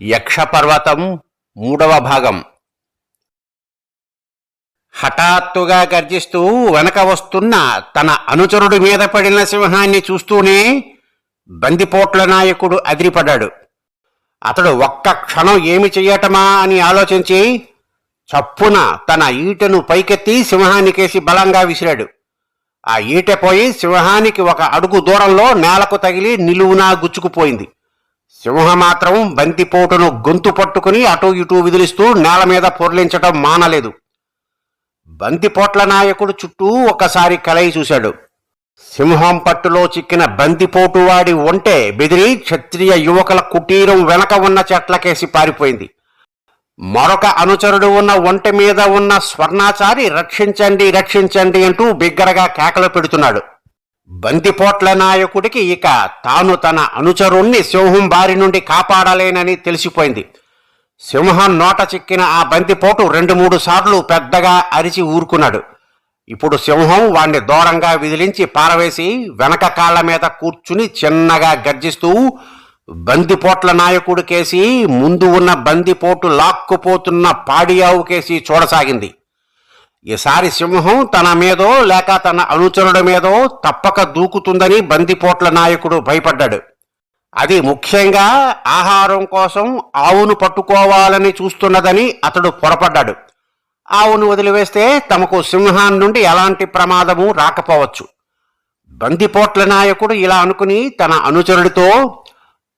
యక్షపర్వతం మూడవ భాగం. హఠాత్తుగా గర్జిస్తూ వెనక వస్తున్న తన అనుచరుడి మీద పడిన సింహాన్ని చూస్తూనే బందిపోట్ల నాయకుడు అదిరిపడ్డాడు. అతడు ఒక్క క్షణం ఏమి చెయ్యటమా అని ఆలోచించి చప్పున తన ఈటెను పైకెత్తి సింహానికేసి బలంగా విసిరాడు. ఆ ఈటె పోయి సింహానికి ఒక అడుగు దూరంలో నేలకు తగిలి నిలువునా గుచ్చుకుపోయింది. సింహం మాత్రం బంతిపోటును గొంతు పట్టుకుని అటూ ఇటూ విదిలిస్తూ నేల మీద పొర్లించటం మానలేదు. బంతిపోట్ల నాయకుడు చుట్టూ ఒకసారి కలయి చూశాడు. సింహం పట్టులో చిక్కిన బంతిపోటు వాడి ఒంటె బెదిరి క్షత్రియ యువకుల కుటీరం వెనక ఉన్న చెట్లకేసి పారిపోయింది. మరొక అనుచరుడు ఉన్న ఒంటె మీద ఉన్న స్వర్ణాచారి రక్షించండి రక్షించండి అంటూ బిగ్గరగా కేకలు పెడుతున్నాడు. బంతిపోట్ల నాయకుడికి ఇక తాను తన అనుచరుణ్ణి సింహం బారి నుండి కాపాడలేనని తెలిసిపోయింది. సింహం నోట చిక్కిన ఆ బంతిపోటు రెండు మూడు సార్లు పెద్దగా అరిచి ఊరుకున్నాడు. ఇప్పుడు సింహం వాణ్ణి దూరంగా విదిలించి పారవేసి వెనక కాళ్ళ మీద కూర్చుని చిన్నగా గర్జిస్తూ బందిపోట్ల నాయకుడు కేసి ముందు ఉన్న బందిపోటు లాక్కుపోతున్న పాడియావు కేసి చూడసాగింది. ఈసారి సింహం తన మీదో లేక తన అనుచరుడి మీదో తప్పక దూకుతుందని బందిపోట్ల నాయకుడు భయపడ్డాడు. అది ముఖ్యంగా ఆహారం కోసం ఆవును పట్టుకోవాలని చూస్తున్నదని అతడు పొరపడ్డాడు. ఆవును వదిలివేస్తే తమకు సింహాన్ నుండి ఎలాంటి ప్రమాదము రాకపోవచ్చు. బందిపోట్ల నాయకుడు ఇలా అనుకుని తన అనుచరుడితో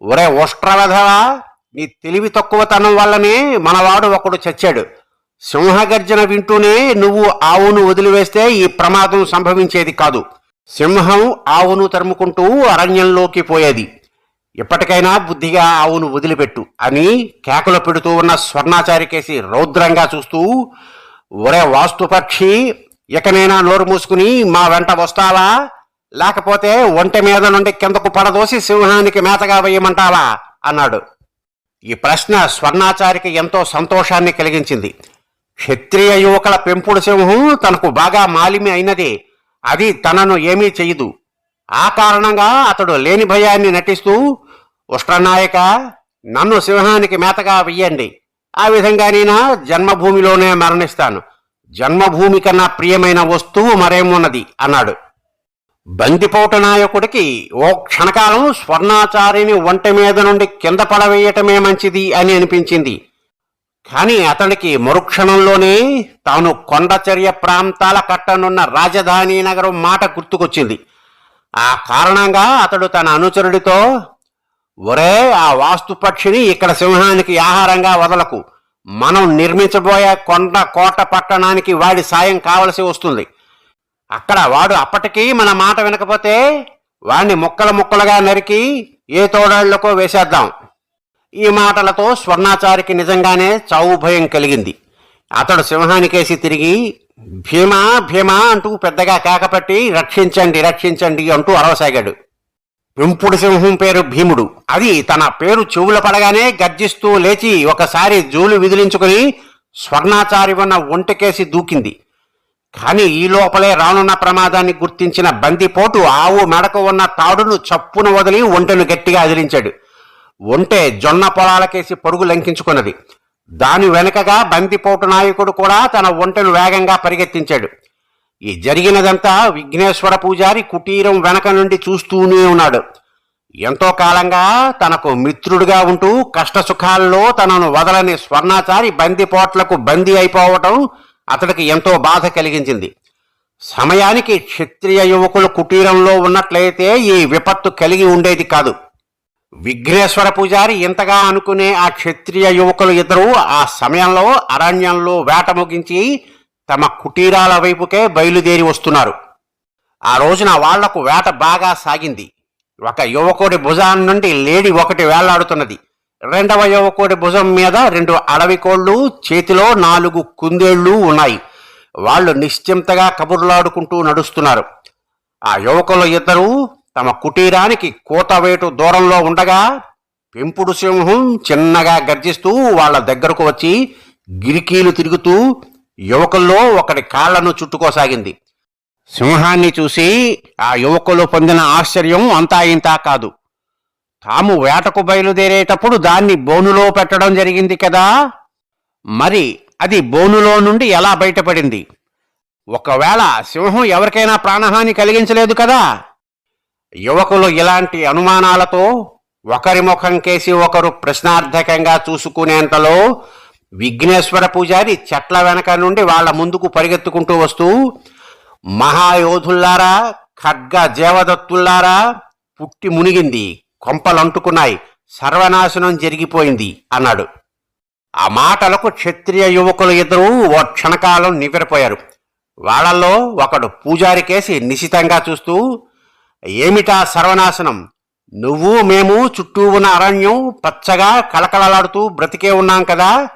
ఒరే ఉష్ట్రవధవా నీ తెలివి తక్కువతనం వల్లనే మనవాడు ఒకడు చచ్చాడు. సింహగర్జన వింటూనే నువ్వు ఆవును వదిలివేస్తే ఈ ప్రమాదం సంభవించేది కాదు. సింహం ఆవును తరుముకుంటూ అరణ్యంలోకి పోయేది. ఇప్పటికైనా బుద్ధిగా ఆవును వదిలిపెట్టు అని కేకలు పెడుతూ ఉన్న స్వర్ణాచారికేసి రౌద్రంగా చూస్తూ ఒరే వాస్తుపక్షి ఇకనైనా నోరు మూసుకుని మా వెంట వస్తావా? లేకపోతే ఒంటె మీద నుండి కిందకు పడదోసి సింహానికి మేతగా వేయమంటావా? అన్నాడు. ఈ ప్రశ్న స్వర్ణాచారికి ఎంతో సంతోషాన్ని కలిగించింది. క్షత్రియ యువకుల పెంపుడు సింహం తనకు బాగా మాలిమి అయినది. అది తనను ఏమీ చెయ్యదు. ఆ కారణంగా అతడు లేని భయాన్ని నటిస్తూ ఉష్ట్రనాయక నన్ను సింహానికి మేతగా వెయ్యండి. ఆ విధంగా నేను జన్మభూమిలోనే మరణిస్తాను. జన్మభూమి కన్నా ప్రియమైన వస్తువు మరేమున్నది? అన్నాడు. బందిపోట నాయకుడికి ఓ క్షణకాలం స్వర్ణాచారిని ఒంటె మీద నుండి కింద పడవేయటమే మంచిది అని అనిపించింది. కానీ అతనికి మరుక్షణంలోనే తాను కొండచర్య ప్రాంతాల కట్టనున్న రాజధాని నగరం మాట గుర్తుకొచ్చింది. ఆ కారణంగా అతడు తన అనుచరుడితో ఒరే ఆ వాస్తు పక్షిని ఇక్కడ సింహానికి ఆహారంగా వదలకు. మనం నిర్మించబోయే కొండ కోట పట్టణానికి వాడి సాయం కావలసి వస్తుంది. అక్కడ వాడు అప్పటికీ మన మాట వినకపోతే వాణ్ణి ముక్కలు ముక్కలుగా నరికి ఏ తోడాళ్ళకో వేసేద్దాం. ఈ మాటలతో స్వర్ణాచారికి నిజంగానే చావు భయం కలిగింది. అతడు సింహానికేసి తిరిగి భీమా భీమా అంటూ పెద్దగా కేకపట్టి రక్షించండి రక్షించండి అంటూ అరవసాగాడు. పెంపుడు సింహం పేరు భీముడు. అది తన పేరు చెవుల పడగానే గర్జిస్తూ లేచి ఒకసారి జూలు విదిలించుకుని స్వర్ణాచారి ఉన్న ఒంటకేసి దూకింది. కానీ ఈ లోపలే రానున్న ప్రమాదాన్ని గుర్తించిన బందిపోటు ఆవు మెడకు ఉన్న తాడును చప్పున వదిలి ఒంటెను గట్టిగా అదిలించాడు. ఒంటె జొన్న పొలాలకేసి పరుగు లంకించుకున్నది. దాని వెనుకగా బందిపోటు నాయకుడు కూడా తన ఒంటెను వేగంగా పరిగెత్తించాడు. ఈ జరిగినదంతా విఘ్నేశ్వర పూజారి కుటీరం వెనక నుండి చూస్తూనే ఉన్నాడు. ఎంతో కాలంగా తనకు మిత్రుడిగా ఉంటూ కష్టసుఖాల్లో తనను వదలని స్వర్ణాచారి బందిపోట్లకు బందీ అయిపోవటం అతడికి ఎంతో బాధ కలిగించింది. సమయానికి క్షత్రియ యువకులు కుటీరంలో ఉన్నట్లయితే ఈ విపత్తు కలిగి ఉండేది కాదు. విఘ్నేశ్వర పూజారి ఇంతగా అనుకునే ఆ క్షత్రియ యువకులు ఇద్దరు ఆ సమయంలో అరణ్యంలో వేట ముగించి తమ కుటీరాల వైపుకే బయలుదేరి వస్తున్నారు. ఆ రోజున వాళ్ళకు వేట బాగా సాగింది. ఒక యువకుడి భుజాన్ నుండి లేడి ఒకటి వేలాడుతున్నది రెండవ యువకుడి భుజం మీద రెండు అడవి కోళ్ళు చేతిలో నాలుగు కుందేళ్ళు ఉన్నాయి. వాళ్ళు నిశ్చింతగా కబుర్లాడుకుంటూ నడుస్తున్నారు. ఆ యువకులు ఇద్దరూ తమ కుటీరానికి కూతవేటు దూరంలో ఉండగా పెంపుడు సింహం చిన్నగా గర్జిస్తూ వాళ్ళ దగ్గరకు వచ్చి గిరికీలు తిరుగుతూ యువకుల్లో ఒకటి కాళ్ళను చుట్టుకోసాగింది. సింహాన్ని చూసి ఆ యువకులు పొందిన ఆశ్చర్యం అంతా ఇంతా కాదు. తాము వేటకు బయలుదేరేటప్పుడు దాన్ని బోనులో పెట్టడం జరిగింది కదా? మరి అది బోనులో నుండి ఎలా బయటపడింది? ఒకవేళ సింహం ఎవరికైనా ప్రాణహాని కలిగించలేదు కదా? యువకులు ఇలాంటి అనుమానాలతో ఒకరి ముఖం కేసి ఒకరు ప్రశ్నార్థకంగా చూసుకునేంతలో విఘ్నేశ్వర పూజారి చెట్ల వెనక నుండి వాళ్ళ ముందుకు పరిగెత్తుకుంటూ వస్తూ మహాయోధుల్లారా ఖడ్గ జీవదత్తుల్లారా పుట్టి మునిగింది కొంపలంటుకున్నాయి సర్వనాశనం జరిగిపోయింది అన్నాడు. ఆ మాటలకు క్షత్రియ యువకులు ఇద్దరూ ఓ క్షణకాలం నివ్వెరపోయారు. వాళ్ళల్లో ఒకడు పూజారి కేసి నిశితంగా చూస్తూ ఏమిటా సర్వనాశనం? నువ్వు మేము చుట్టూ ఉన్న అరణ్యం పచ్చగా కలకలలాడుతూ బ్రతికే ఉన్నాం కదా.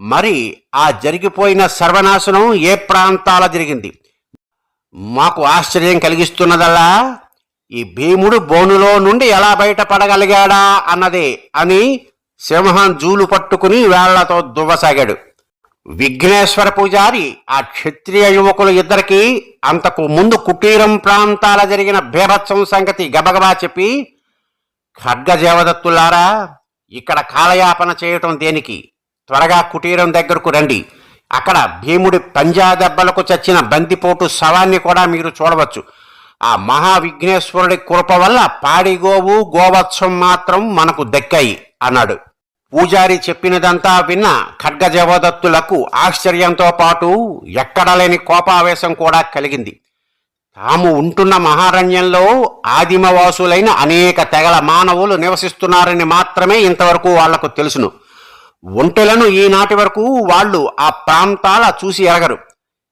మరి ఆ జరిగిపోయిన సర్వనాశనం ఏ ప్రాంతాల జరిగింది? మాకు ఆశ్చర్యం కలిగిస్తున్నదల్లా ఈ భీముడు బోనులో నుండి ఎలా బయటపడగలిగాడా అన్నదే అని సింహం జూలు పట్టుకుని వేళ్ళతో దువ్వసాగాడు. విఘ్నేశ్వర పూజారి ఆ క్షత్రియ యువకులు ఇద్దరికి అంతకు ముందు కుటీరం ప్రాంతాల జరిగిన బీభత్సం సంగతి గబగబా చెప్పి ఖడ్గజేవదత్తులారా ఇక్కడ కాలయాపన చేయటం దేనికి? త్వరగా కుటీరం దగ్గరకు రండి. అక్కడ భీముడి పంజా దెబ్బలకు చచ్చిన బందిపోటు శవాన్ని కూడా మీరు చూడవచ్చు. ఆ మహావిఘ్నేశ్వరుడి కృప వల్ల పాడిగోవు గోవత్సం మాత్రం మనకు దక్కాయి అన్నాడు. పూజారి చెప్పినదంతా విన్న ఖడ్గజవదత్తులకు ఆశ్చర్యంతో పాటు ఎక్కడలేని కోపావేశం కూడా కలిగింది. తాము ఉంటున్న మహారణ్యంలో ఆదిమవాసులైన అనేక తెగల మానవులు నివసిస్తున్నారని మాత్రమే ఇంతవరకు వాళ్ళకు తెలుసును. ఒంటెలను ఈనాటి వరకు వాళ్ళు ఆ ప్రాంతాల చూసి ఎరగరు.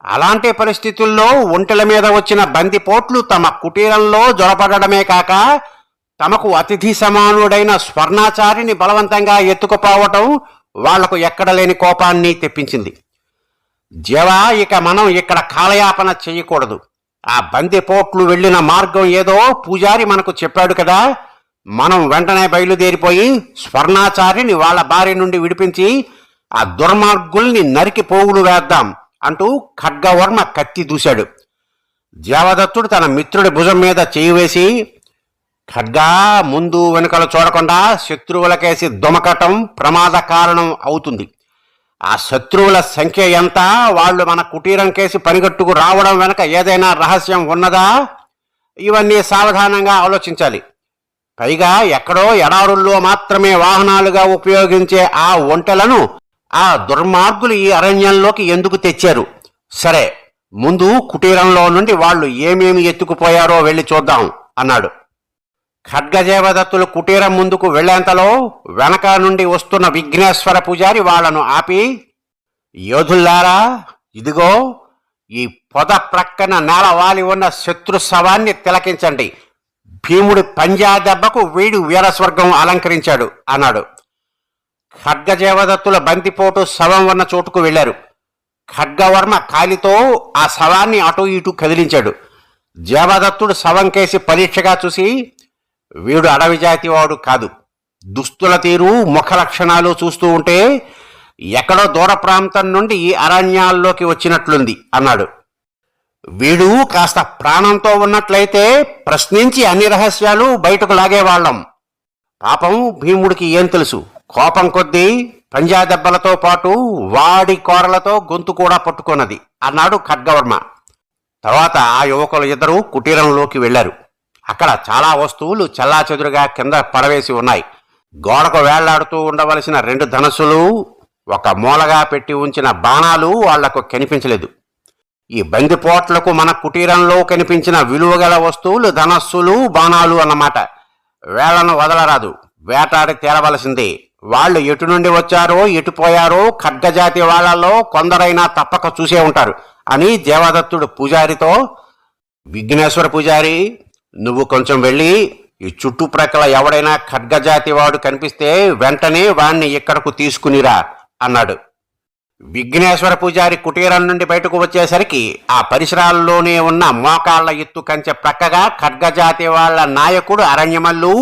అలాంటి పరిస్థితుల్లో ఒంటెల మీద వచ్చిన బందిపోట్లు తమ కుటీరంలో జొరపడమే కాక తమకు అతిథి సమానుడైన స్వర్ణాచారిని బలవంతంగా ఎత్తుకుపోవటం వాళ్ళకు ఎక్కడ లేని కోపాన్ని తెప్పించింది. జవ ఇక మనం ఇక్కడ కాలయాపన చేయకూడదు. ఆ బందిపోట్లు వెళ్ళిన మార్గం ఏదో పూజారి మనకు చెప్పాడు కదా. మనం వెంటనే బయలుదేరిపోయి స్వర్ణాచారిని వాళ్ళ భార్య నుండి విడిపించి ఆ దుర్మార్గుల్ని నరికి పోగులు వేద్దాం అంటూ ఖడ్గవర్మ కత్తి దూశాడు. దేవదత్తుడు తన మిత్రుడి భుజం మీద చేయి వేసి ఖడ్గా ముందు వెనుకలు చూడకుండా శత్రువులకేసి దుమకటం ప్రమాద కారణం అవుతుంది. ఆ శత్రువుల సంఖ్య ఎంత? వాళ్ళు మన కుటీరం కేసి పనిగట్టుకు రావడం వెనక ఏదైనా రహస్యం ఉన్నదా? ఇవన్నీ సావధానంగా ఆలోచించాలి. పైగా ఎక్కడో ఎడారుల్లో మాత్రమే వాహనాలుగా ఉపయోగించే ఆ ఒంటెలను ఆ దుర్మార్గులు ఈ అరణ్యంలోకి ఎందుకు తెచ్చారు? సరే ముందు కుటీరంలో నుండి వాళ్ళు ఏమేమి ఎత్తుకుపోయారో వెళ్ళి చూద్దాం అన్నాడు. ఖడ్గజేవదత్తులు కుటీరం ముందుకు వెళ్ళేంతలో వెనక నుండి వస్తున్న విఘ్నేశ్వర పూజారి వాళ్ళను ఆపి యోధుల్లారా ఇదిగో ఈ పొద ప్రక్కన నేల వాలి ఉన్న శత్రు శవాన్ని తిలకించండి. భీముడి పంజా దెబ్బకు వీడు వీరస్వర్గం అలంకరించాడు అన్నాడు. ఖడ్గజేవదత్తుల బంతిపోటు శవం ఉన్న చోటుకు వెళ్ళారు ఖడ్గవర్మ కాలితో ఆ శవాన్ని అటు ఇటు కదిలించాడు. జేవదత్తుడు శవం కేసి పరీక్షగా చూసి వీడు అడవి జాతి వాడు కాదు. దుస్తుల తీరు ముఖ లక్షణాలు చూస్తూ ఉంటే ఎక్కడో దూర ప్రాంతం నుండి అరణ్యాల్లోకి వచ్చినట్లుంది అన్నాడు. వీడు కాస్త ప్రాణంతో ఉన్నట్లయితే ప్రశ్నించి అన్ని రహస్యాలు బయటకు లాగేవాళ్ళం. పాపం భీముడికి ఏం తెలుసు? కోపం కొద్దీ పంజా దెబ్బలతో పాటు వాడి కోరలతో గొంతు కూడా పట్టుకున్నది అన్నాడు ఖడ్గవర్మ. తర్వాత ఆ యువకులు ఇద్దరూ కుటీరంలోకి వెళ్ళారు అక్కడ చాలా వస్తువులు చెల్లాచెదురుగా కింద పడవేసి ఉన్నాయి. గోడకు వేళ్ళాడుతూ ఉండవలసిన రెండు ధనస్సులు ఒక మూలగా పెట్టి ఉంచిన బాణాలు వాళ్ళకు కనిపించలేదు. ఈ బందిపోట్లకు మన కుటీరంలో కనిపించిన విలువగల వస్తువులు ధనస్సులు బాణాలు అన్నమాట. వేళ్ళను వదలరాదు. వేటాడి తేరవలసిందే. వాళ్ళు ఎటు నుండి వచ్చారో ఎటు పోయారో ఖడ్గజాతి వాళ్ళలో కొందరైనా తప్పక చూసే ఉంటారు అని దేవదత్తుడు పూజారితో విఘ్నేశ్వర పూజారి నువ్వు కొంచెం వెళ్ళి ఈ చుట్టుప్రక్కల ఎవడైనా ఖడ్గజాతి వాడు కనిపిస్తే వెంటనే వాణ్ణి ఇక్కడకు తీసుకునిరా అన్నాడు. విఘ్నేశ్వర పూజారి కుటీరం నుండి బయటకు వచ్చేసరికి ఆ పరిసరాల్లోనే ఉన్న మోకాళ్ళ ఎత్తు కంచె ప్రక్కగా ఖడ్గజాతి వాళ్ళ నాయకుడు అరణ్యమల్లు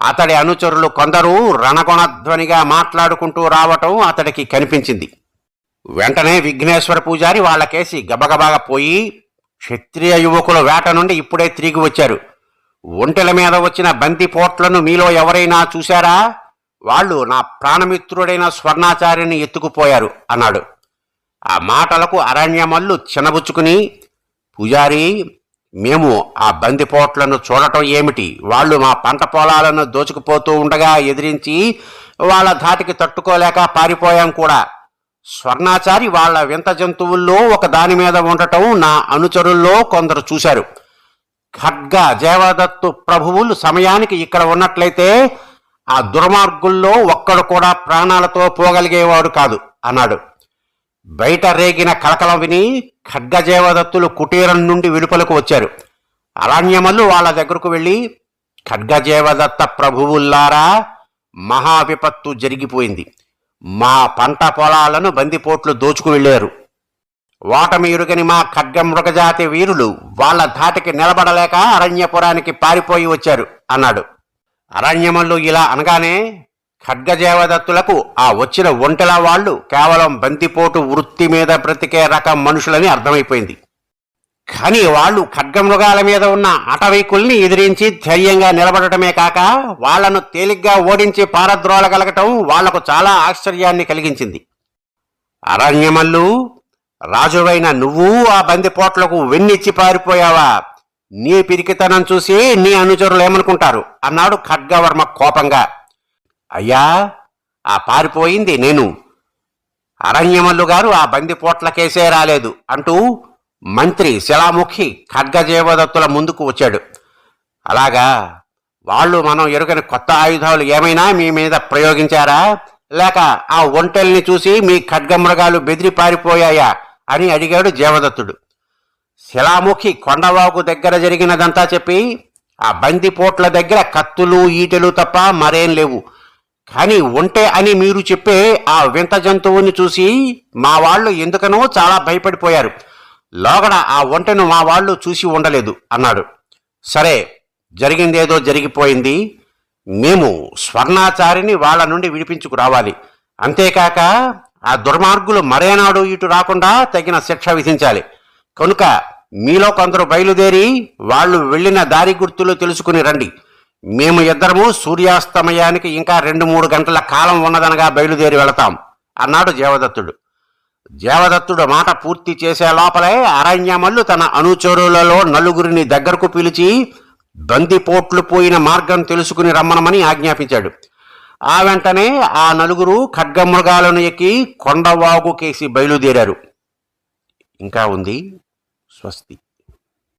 అతడి అనుచరులు కొందరు రణగుణధ్వనిగా మాట్లాడుకుంటూ రావటం అతడికి కనిపించింది. వెంటనే విఘ్నేశ్వర పూజారి వాళ్ళకేసి గబగబాగా పోయి క్షత్రియ యువకుల వేట నుండి ఇప్పుడే తిరిగి వచ్చారు. ఒంటెల మీద వచ్చిన బందిపోట్లను మీలో ఎవరైనా చూశారా? వాళ్ళు నా ప్రాణమిత్రుడైన స్వర్ణాచార్యని ఎత్తుకుపోయారు అన్నాడు. ఆ మాటలకు అరణ్యమల్లు చినబుచ్చుకుని పూజారి మేము ఆ బందిపోట్లను చూడటం ఏమిటి? వాళ్ళు మా పంట పొలాలను దోచుకుపోతూ ఉండగా ఎదిరించి వాళ్ళ ధాటికి తట్టుకోలేక పారిపోయాం కూడా. స్వర్ణాచారి వాళ్ళ వింత జంతువుల్లో ఒక దాని మీద ఉండటం నా అనుచరుల్లో కొందరు చూశారు. ఖడ్గ జయవదత్తు ప్రభువులు సమయానికి ఇక్కడ ఉన్నట్లయితే ఆ దుర్మార్గుల్లో ఒక్కడు కూడా ప్రాణాలతో పోగలిగేవాడు కాదు అన్నాడు. బయట రేగిన కలకలం విని ఖడ్గజేవదత్తులు కుటీరం నుండి వెలుపలకు వచ్చారు. అరణ్యమల్లు వాళ్ళ దగ్గరకు వెళ్ళి ఖడ్గజేవదత్త ప్రభువుల్లారా మహా విపత్తు జరిగిపోయింది. మా పంట పొలాలను బందిపోట్లు దోచుకు వెళ్ళారు. ఓటమి ఇరుగని మా ఖడ్గ మృగజాతి వీరులు వాళ్ళ ధాటికి నిలబడలేక అరణ్యపురానికి పారిపోయి వచ్చారు అన్నాడు. అరణ్యమల్లు ఇలా అనగానే ఖడ్గజేవదత్తులకు ఆ వచ్చిన ఒంటెల వాళ్ళు కేవలం బందిపోటు వృత్తి మీద బ్రతికే రకం మనుషులని అర్థమైపోయింది. కానీ వాళ్ళు ఖడ్గమృగాల మీద ఉన్న అటవీకుల్ని ఎదిరించి ధైర్యంగా నిలబడటమే కాక వాళ్ళను తేలిగ్గా ఓడించి పారద్రోలగలగటం వాళ్ళకు చాలా ఆశ్చర్యాన్ని కలిగించింది. అరణ్యమల్లు రాజువైన నువ్వు ఆ బందిపోట్లకు వెన్నిచ్చి పారిపోయావా? నీ పిరికితనం చూసి నీ అనుచరులు ఏమనుకుంటారు? అన్నాడు ఖడ్గవర్మ కోపంగా. అయ్యా ఆ పారిపోయింది నేను. అరణ్యమల్లు గారు ఆ బందిపోట్లకేసే రాలేదు అంటూ మంత్రి శిలాముఖి ఖడ్గజేవదత్తుల ముందుకు వచ్చాడు. అలాగా వాళ్ళు మనం ఎరుగని కొత్త ఆయుధాలు ఏమైనా మీ మీద ప్రయోగించారా? లేక ఆ ఒంటెల్ని చూసి మీ ఖడ్గమృగాలు బెదిరి పారిపోయాయా అని అడిగాడు జేవదత్తుడు. శిలాముఖి కొండవాకు దగ్గర జరిగినదంతా చెప్పి ఆ బందిపోట్ల దగ్గర కత్తులు ఈటెలు తప్ప మరేం లేవు. కానీ ఒంటే అని మీరు చెప్పే ఆ వింత జంతువుని చూసి మా వాళ్ళు ఎందుకనో చాలా భయపడిపోయారు. లోగడ ఆ ఒంటెను మా వాళ్ళు చూసి ఉండలేదు అన్నాడు. సరే జరిగిందేదో జరిగిపోయింది. మేము స్వర్ణాచారిని వాళ్ళ నుండి విడిపించుకు రావాలి. అంతేకాక ఆ దుర్మార్గులు మరేనాడు ఇటు రాకుండా తగిన శిక్ష విధించాలి. కనుక మీలో కొందరు బయలుదేరి వాళ్ళు వెళ్ళిన దారి గుర్తులు తెలుసుకుని రండి. మేము ఇద్దరము సూర్యాస్తమయానికి ఇంకా రెండు మూడు గంటల కాలం ఉన్నదనగా బయలుదేరి వెళతాం అన్నాడు దేవదత్తుడు. దేవదత్తుడు మాట పూర్తి చేసే లోపలే అరణ్యమల్లు తన అనుచరులలో నలుగురిని దగ్గరకు పిలిచి బందిపోట్లు పోయిన మార్గం తెలుసుకుని రమ్మనమని ఆజ్ఞాపించాడు. ఆ వెంటనే ఆ నలుగురు ఖడ్గమృగాలను ఎక్కి కొండవాగు కేసి బయలుదేరారు. ఇంకా ఉంది స్వస్తి.